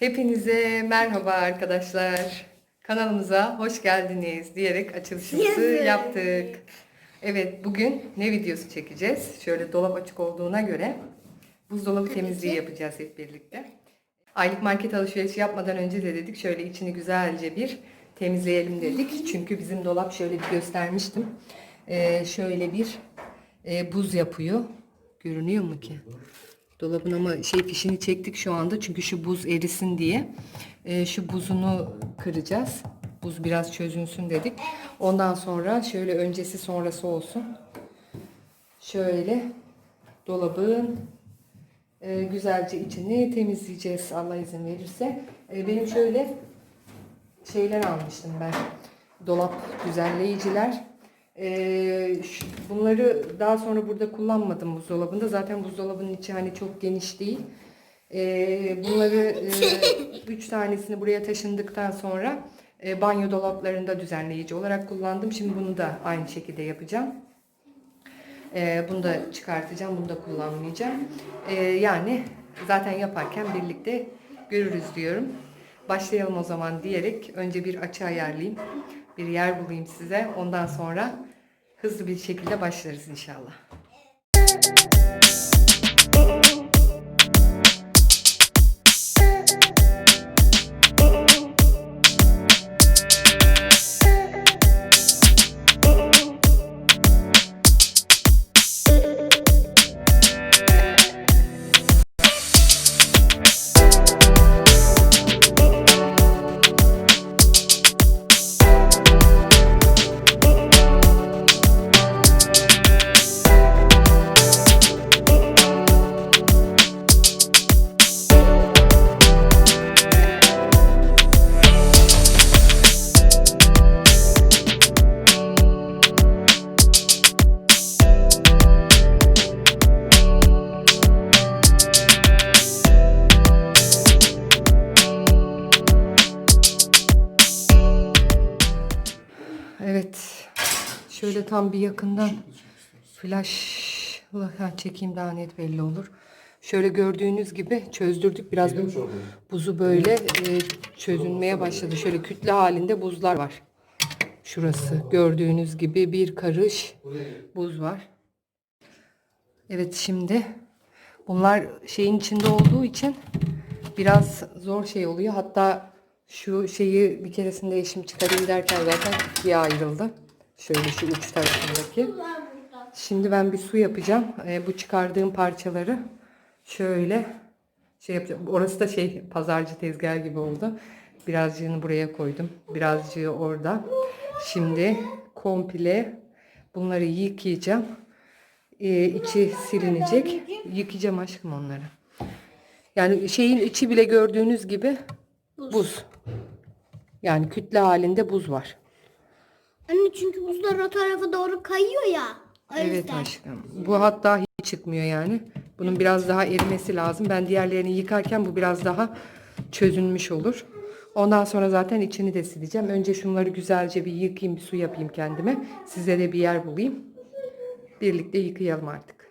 Hepinize merhaba arkadaşlar. Kanalımıza hoş geldiniz diyerek açılışımızı yaptık. Evet bugün ne videosu çekeceğiz? Şöyle dolap açık olduğuna göre buzdolabı temizliği yapacağız hep birlikte. Aylık market alışverişi yapmadan önce de dedik şöyle içini güzelce bir temizleyelim dedik. Çünkü bizim dolap şöyle bir göstermiştim. Ee, şöyle bir e, buz yapıyor. Görünüyor mu ki? Dolabın ama şey fişini çektik şu anda çünkü şu buz erisin diye. Ee, şu buzunu kıracağız. Buz biraz çözünsün dedik. Ondan sonra şöyle öncesi sonrası olsun. Şöyle dolabın e, güzelce içini temizleyeceğiz Allah izin verirse. E, benim şöyle şeyler almıştım ben. Dolap düzenleyiciler. E, şu- bunları daha sonra burada kullanmadım buzdolabında. Zaten buzdolabının içi hani çok geniş değil. E, bunları e, üç tanesini buraya taşındıktan sonra e, banyo dolaplarında düzenleyici olarak kullandım. Şimdi bunu da aynı şekilde yapacağım. Ee, bunu da çıkartacağım, bunu da kullanmayacağım. Ee, yani zaten yaparken birlikte görürüz diyorum. Başlayalım o zaman diyerek önce bir açı ayarlayayım. Bir yer bulayım size. Ondan sonra hızlı bir şekilde başlarız inşallah. Şöyle tam bir yakından flashla ha, çekeyim daha net belli olur. Şöyle gördüğünüz gibi çözdürdük. Biraz bu buzu böyle e, çözünmeye başladı. Şöyle kütle halinde buzlar var. Şurası gördüğünüz gibi bir karış buz var. Evet şimdi bunlar şeyin içinde olduğu için biraz zor şey oluyor. Hatta şu şeyi bir keresinde eşim çıkarayım derken zaten ikiye ayrıldı. Şöyle şu uç tarafındaki. Şimdi ben bir su yapacağım. Ee, bu çıkardığım parçaları şöyle şey yapacağım. Orası da şey pazarcı tezgah gibi oldu. Birazcığını buraya koydum. Birazcığı orada. Şimdi komple bunları yıkayacağım. Ee, içi silinecek. Yıkayacağım aşkım onları. Yani şeyin içi bile gördüğünüz gibi buz. Yani kütle halinde buz var. Anne çünkü buzlar o tarafa doğru kayıyor ya. O Evet yüzden. aşkım. Bu hatta hiç çıkmıyor yani. Bunun biraz daha erimesi lazım. Ben diğerlerini yıkarken bu biraz daha çözünmüş olur. Ondan sonra zaten içini de sileceğim. Önce şunları güzelce bir yıkayayım, bir su yapayım kendime. Size de bir yer bulayım. Birlikte yıkayalım artık.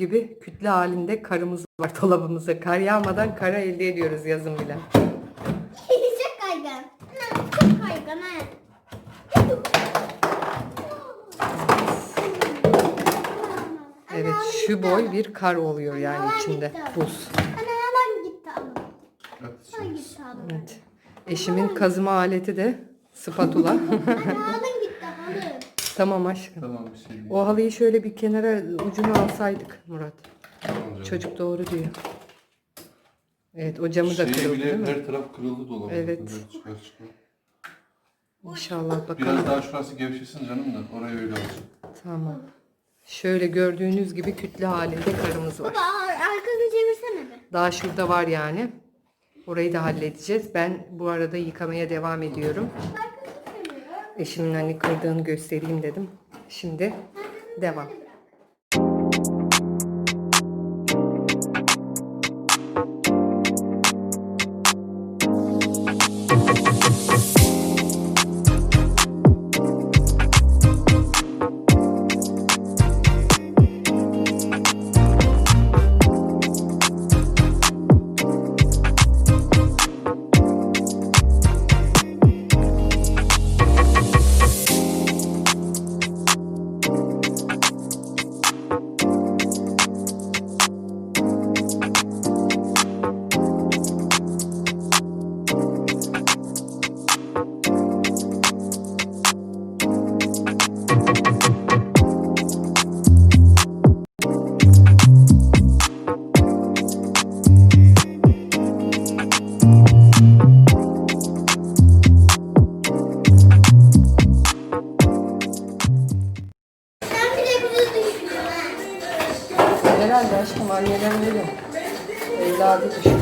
Gibi kütle halinde karımız var dolabımızda. Kar yağmadan kara elde ediyoruz yazın bile. Çok kaygan. Çok kaygan ha. Evet şu boy bir kar oluyor yani içinde buz. Evet. Eşimin kazıma aleti de spatula. tamam aşkım. Tamam bir şey değil. O halıyı şöyle bir kenara ucunu alsaydık Murat. Tamam canım. Çocuk doğru diyor. Evet o camı da Şeyi kırıldı bile değil mi? her taraf kırıldı dolabın. Evet. Böyle çıkar çıkar. İnşallah bakalım. Biraz daha şurası gevşesin canım da oraya öyle olsun. Tamam. Şöyle gördüğünüz gibi kütle halinde karımız var. Baba ar- arkanı çevirsene be. Daha şurada var yani. Orayı da halledeceğiz. Ben bu arada yıkamaya devam ediyorum. Arkanı. Eşimin hani kırdığını göstereyim dedim. Şimdi devam. Herhalde aşkım anneler öyle. Evladı düşünüyor.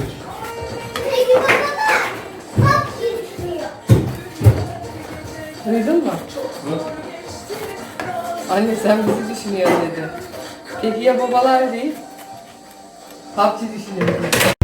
Duydun mu? Bak, Anne sen bizi düşünüyorsun dedi. Peki ya babalar değil? PUBG düşünüyor.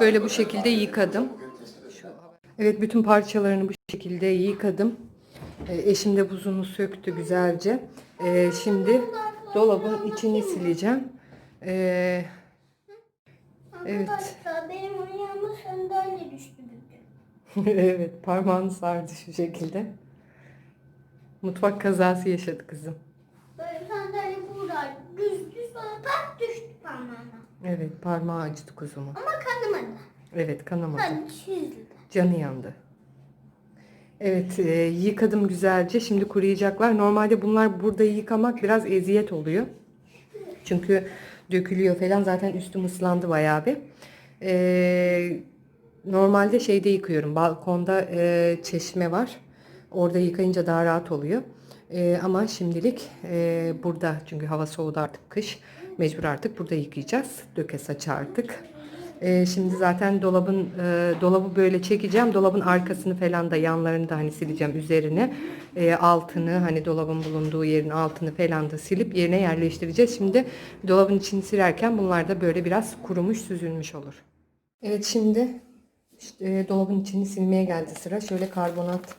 Böyle bu şekilde yıkadım. Evet bütün parçalarını bu şekilde yıkadım. E, eşim de buzunu söktü güzelce. E, şimdi dolabın içini sileceğim. E, evet. Arkadaşlar benim ayağıma sandalye düştü bugün. evet parmağını sardı şu şekilde. Mutfak kazası yaşadı kızım. Böyle sandalye burada düştü sonra tak düştü parmağıma. Evet parmağı acıdı kuzumu. Ama kanamadı. Evet kanamadı. Sadece çizdi. Canı yandı. Evet e, yıkadım güzelce. Şimdi kuruyacaklar. Normalde bunlar burada yıkamak biraz eziyet oluyor. Çünkü dökülüyor falan. Zaten üstüm ıslandı bayağı bir. E, normalde şeyde yıkıyorum. Balkonda e, çeşme var. Orada yıkayınca daha rahat oluyor. E, ama şimdilik e, burada çünkü hava soğudu artık kış. Mecbur artık burada yıkayacağız. Döke saçı artık. Ee, şimdi zaten dolabın e, dolabı böyle çekeceğim. Dolabın arkasını falan da yanlarını da hani sileceğim üzerine. E, altını hani dolabın bulunduğu yerin altını falan da silip yerine yerleştireceğiz. Şimdi dolabın içini silerken bunlar da böyle biraz kurumuş süzülmüş olur. Evet şimdi işte, e, dolabın içini silmeye geldi sıra. Şöyle karbonat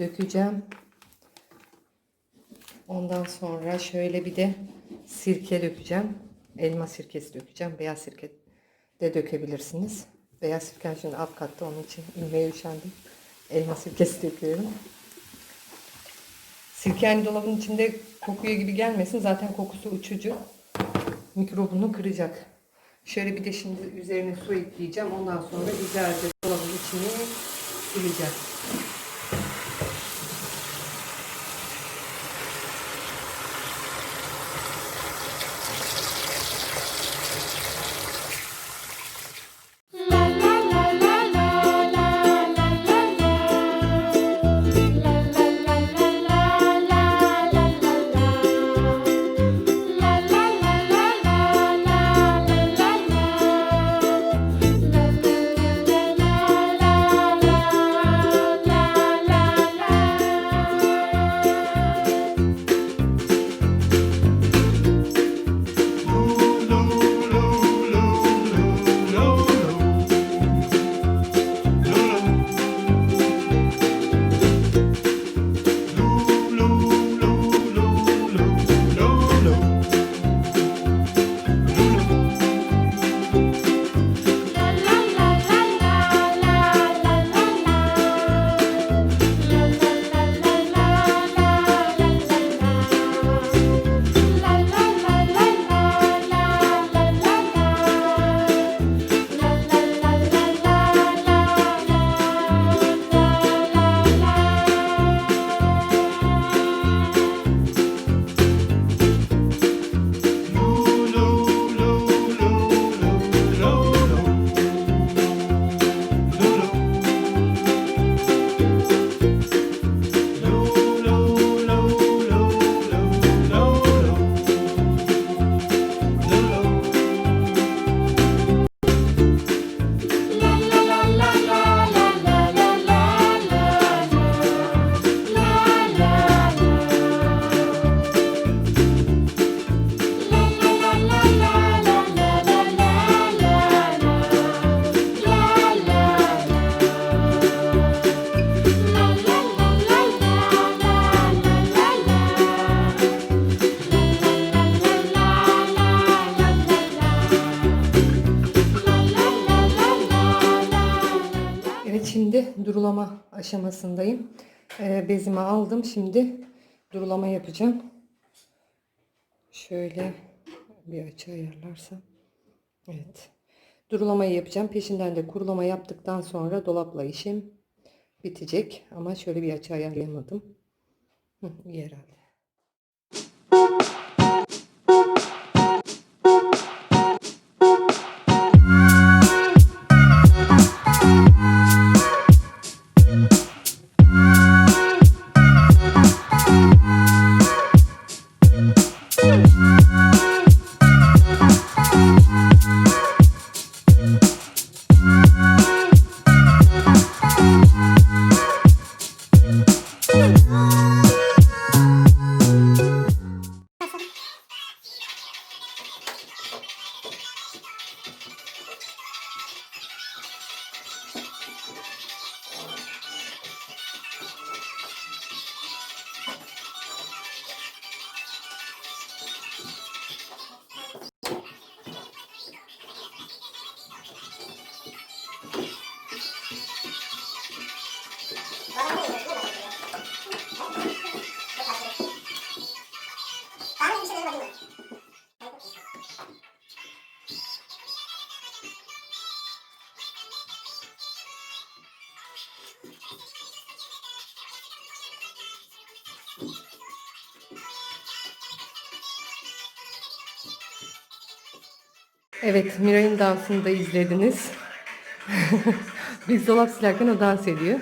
dökeceğim. Ondan sonra şöyle bir de sirke dökeceğim. Elma sirkesi dökeceğim. Beyaz sirke de dökebilirsiniz. Beyaz sirke şimdi alt katta onun için inmeye üşendim. Elma sirkesi döküyorum. Sirke yani dolabın içinde kokuyor gibi gelmesin. Zaten kokusu uçucu. Mikrobunu kıracak. Şöyle bir de şimdi üzerine su ekleyeceğim. Ondan sonra güzelce dolabın içini sileceğim. Şimdi durulama aşamasındayım. Ee, bezimi aldım. Şimdi durulama yapacağım. Şöyle bir açı ayarlarsam. Evet. Durulamayı yapacağım. Peşinden de kurulama yaptıktan sonra dolapla işim bitecek. Ama şöyle bir açı ayarlayamadım. Hı, iyi herhalde. Evet, Miray'ın dansını da izlediniz. Biz dolap silerken o dans ediyor.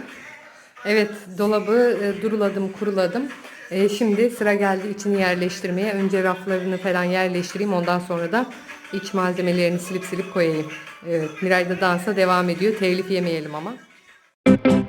Evet, dolabı e, duruladım, kuruladım. E, şimdi sıra geldi içini yerleştirmeye. Önce raflarını falan yerleştireyim. Ondan sonra da iç malzemelerini silip silip koyayım. Evet, Miray da dansa devam ediyor. Telif yemeyelim ama. Müzik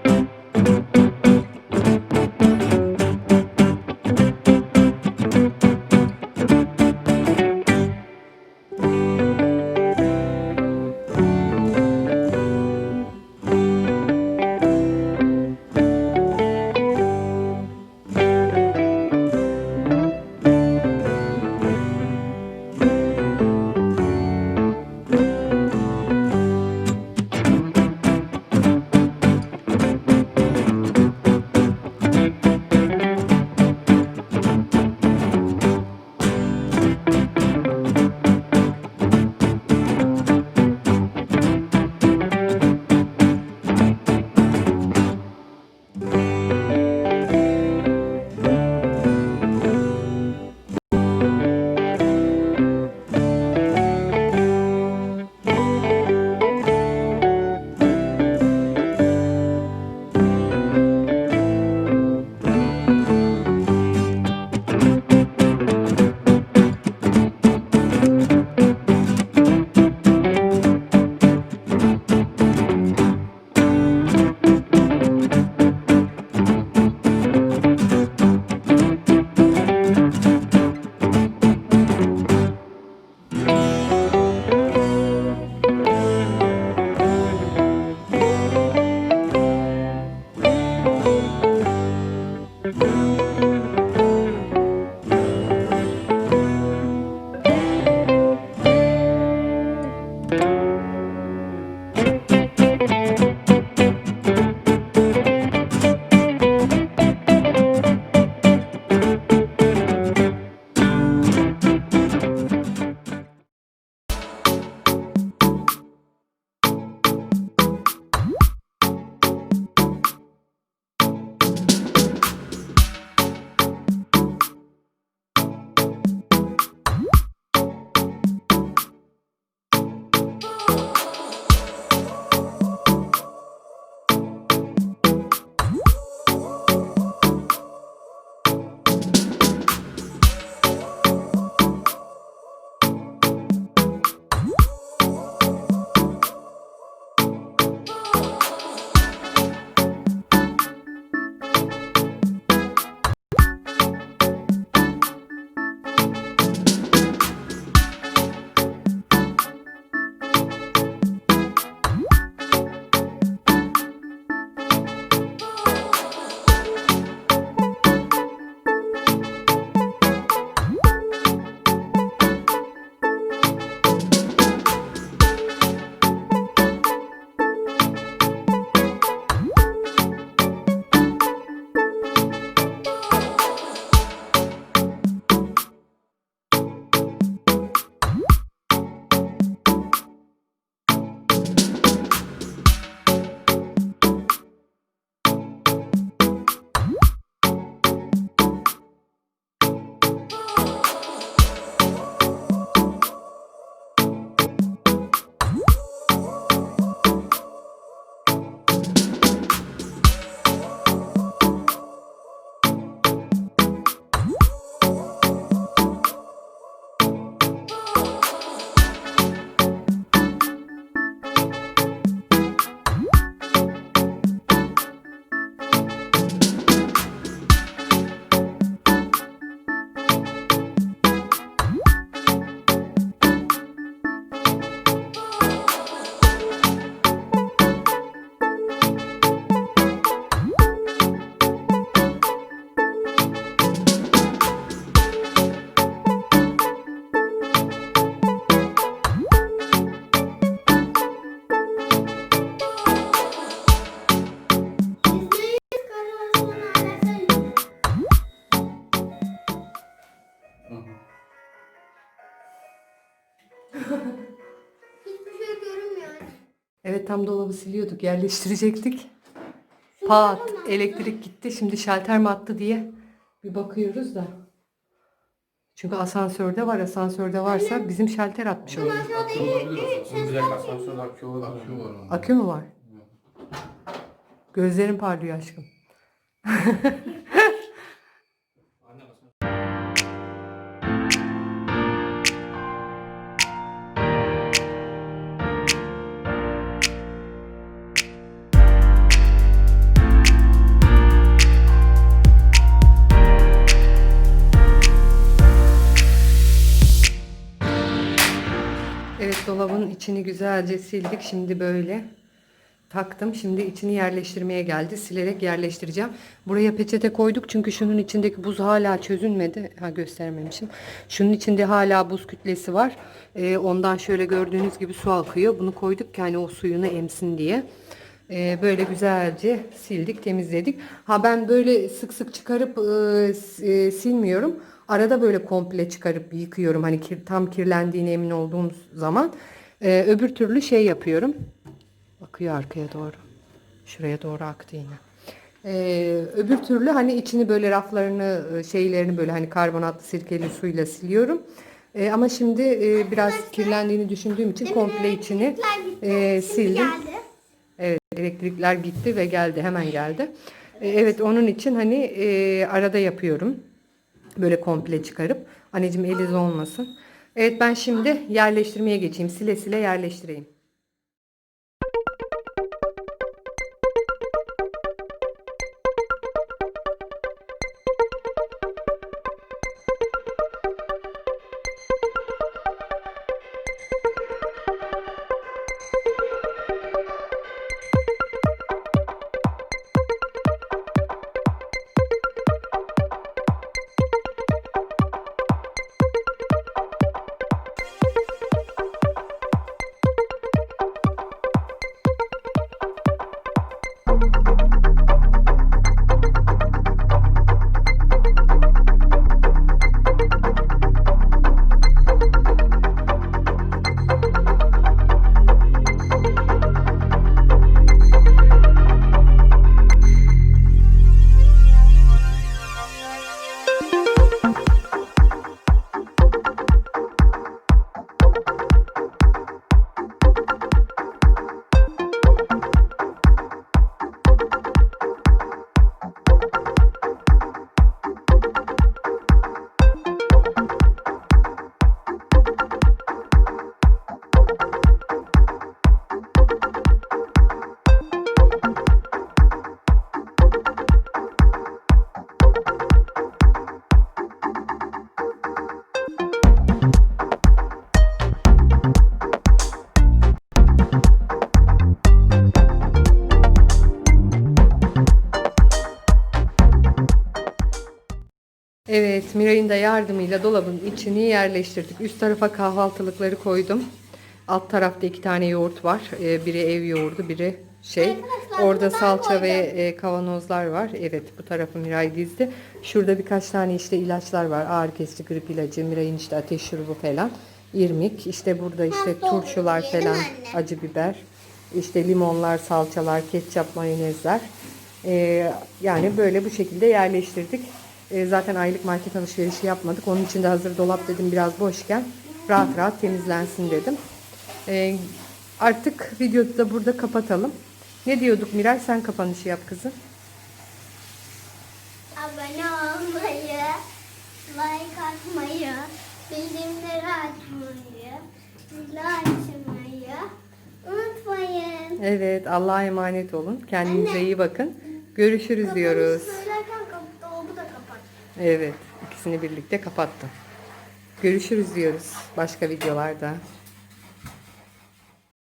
Evet tam dolabı siliyorduk, yerleştirecektik. Pat, elektrik gitti. Şimdi şalter mi attı diye Bir bakıyoruz da. Çünkü asansörde var. Asansörde varsa bizim şalter atmış olur. Akü olabilir asansörde akü olabilir. Akü var onun. Akü mü var? Gözlerin parlıyor aşkım. dolabın içini güzelce sildik. Şimdi böyle taktım. Şimdi içini yerleştirmeye geldi. Silerek yerleştireceğim. Buraya peçete koyduk çünkü şunun içindeki buz hala çözülmedi. Ha göstermemişim. Şunun içinde hala buz kütlesi var. Ee, ondan şöyle gördüğünüz gibi su akıyor. Bunu koyduk ki hani o suyunu emsin diye. Ee, böyle güzelce sildik, temizledik. Ha ben böyle sık sık çıkarıp e, e, silmiyorum. Arada böyle komple çıkarıp yıkıyorum. Hani kir- tam kirlendiğine emin olduğum zaman. Ee, öbür türlü şey yapıyorum. Akıyor arkaya doğru. Şuraya doğru aktı yine. Ee, öbür türlü hani içini böyle raflarını e, şeylerini böyle hani karbonatlı sirkeli suyla siliyorum. Ee, ama şimdi e, biraz kirlendiğini düşündüğüm için komple içini e, sildim. Evet elektrikler gitti ve geldi hemen geldi. E, Evet onun için hani e, arada yapıyorum. Böyle komple çıkarıp. Anneciğim eliz olmasın. Evet ben şimdi yerleştirmeye geçeyim. Sile sile yerleştireyim. Da yardımıyla dolabın içini yerleştirdik. Üst tarafa kahvaltılıkları koydum. Alt tarafta iki tane yoğurt var. Ee, biri ev yoğurdu, biri şey. Arkadaşlar, Orada salça koydum. ve e, kavanozlar var. Evet bu tarafı Miray dizdi. Şurada birkaç tane işte ilaçlar var. Ağrı kesici, grip ilacı, Miray'ın işte ateş şurubu falan. İrmik. İşte burada işte olur, turşular yedim falan. anne. Acı biber. İşte limonlar, salçalar, ketçap, mayonezler. Ee, yani böyle bu şekilde yerleştirdik. Ee, zaten aylık market alışverişi yapmadık. Onun için de hazır dolap dedim biraz boşken rahat rahat temizlensin dedim. Ee, artık videoyu da burada kapatalım. Ne diyorduk Miray? Sen kapanışı yap kızım. Abone olmayı, like atmayı, bildirimleri açmayı, zili açmayı unutmayın. Evet Allah'a emanet olun. Kendinize Anne. iyi bakın. Görüşürüz diyoruz. Kapanışı söylerken kap- dolabı da kapat. Evet ikisini birlikte kapattım. Görüşürüz diyoruz başka videolarda.